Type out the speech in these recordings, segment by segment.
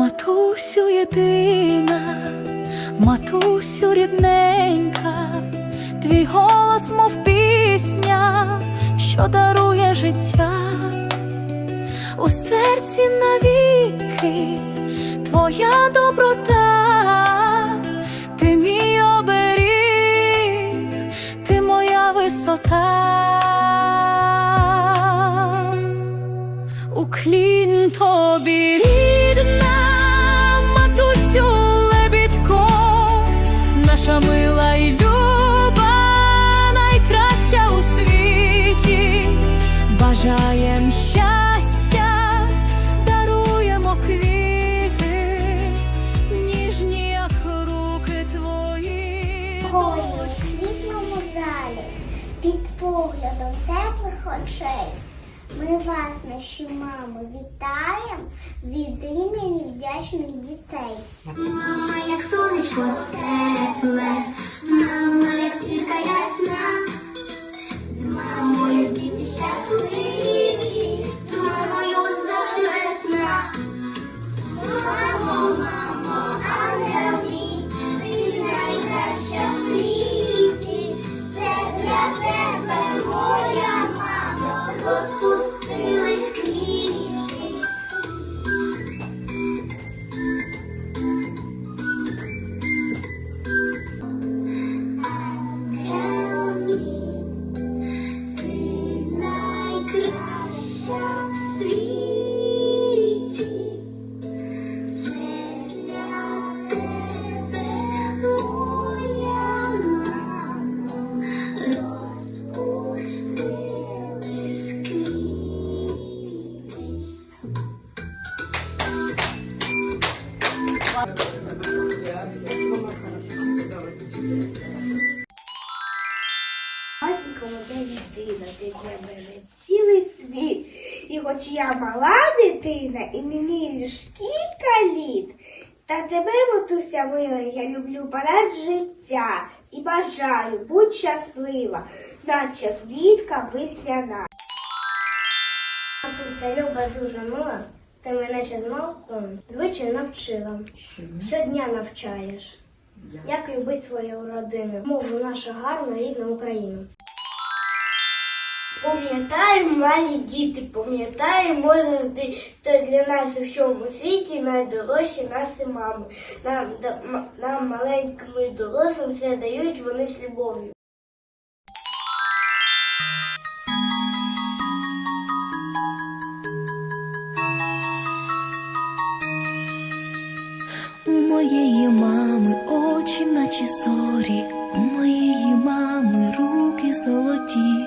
Матусю єдина, матусю рідненька, твій голос, мов пісня, що дарує життя у серці навіки, твоя доброта, ти мій оберіг, ти моя висота. Уклін тобі під поглядом теплих очей. Ми вас, наші мами, вітаємо від імені вдячних дітей. Моя дитина, ти для мене цілий світ. І хоч я мала дитина, і мені лиш кілька літ, та тебе, матуся мила, я люблю понад життя і бажаю будь щаслива, наче квітка весняна. Матуся люба дуже мила, ти мене ще з малку звичайно навчила. Щодня навчаєш. Як любити свою родину, мову нашу гарну рідну Україну. Пам'ятаємо, малі діти, пам'ятаємо завжди, то для нас у всьому світі найдорожчі наші мами. Нам, нам маленьким і дорослим все дають вони з любов'ю. У моєї мами очі, наче зорі, у моєї мами руки золоті,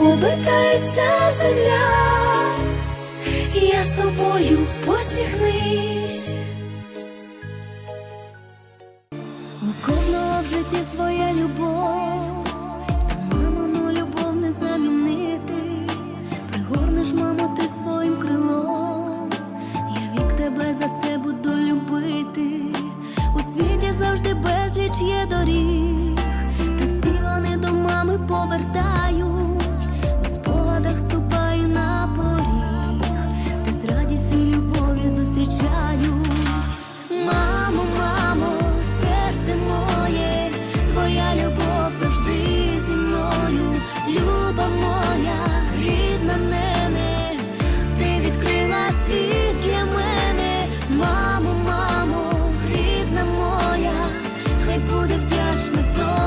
обертається земля, я з тобою посміхнись. У кожного в житті своя любов, та мамину любов не замінити. Пригорнеш, мамо, ти своїм крилом. Я вік тебе за це буду любити. У світі завжди безліч є доріг, та всі вони до мами повертають. буде вдячна то.